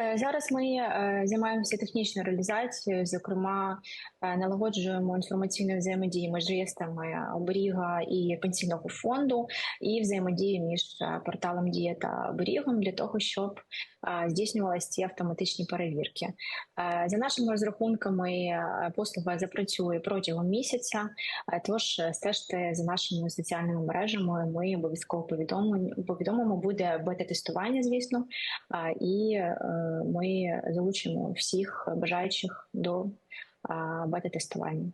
Е, Зараз ми е, займаємося технічною реалізацією, зокрема, е, налагоджуємо інформаційну взаємодію між реєстрами оберіга і пенсійного фонду, і взаємодію між порталом Дія та оберігом для того, щоб здійснювалися ці автоматичні перевірки. За нашими розрахунками, послуга запрацює протягом місяця. Тож стежте за нашими соціальними мережами. Ми обов'язково повідомимо, повідомимо. Буде бета-тестування, звісно. І ми залучимо всіх бажаючих до бета-тестування.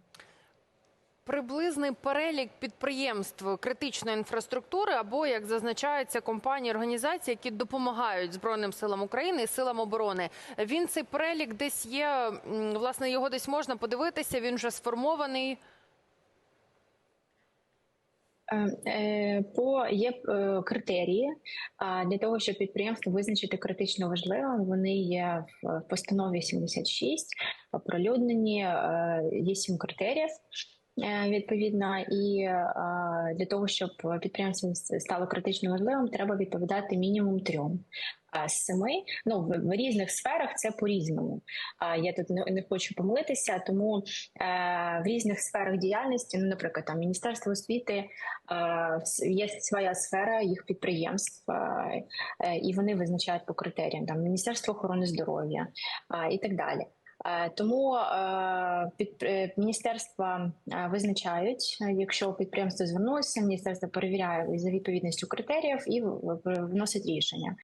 Приблизний перелік підприємств критичної інфраструктури або, як зазначається, компанії, організації, які допомагають Збройним силам України і силам оборони. Він цей перелік десь є. Власне, його десь можна подивитися. Він вже сформований. Е, е, По є е, критерії для того, щоб підприємство визначити критично важливим. Вони є в постанові 76, оприлюднені. Є сім критеріїв. Е, Відповідно, і е, для того, щоб підприємство стало критично важливим, треба відповідати мінімум трьом з семи. Ну в, різних сферах це по різному. Я тут не, хочу помилитися, тому е, в різних сферах діяльності, ну, наприклад, там міністерство освіти є своя сфера їх підприємств, і вони визначають по критеріям там Міністерство охорони здоров'я і так далі. Е, Тому е, під е, міністерства визначають, якщо підприємство звернулося, міністерство перевіряє за відповідністю критеріїв і вносить рішення.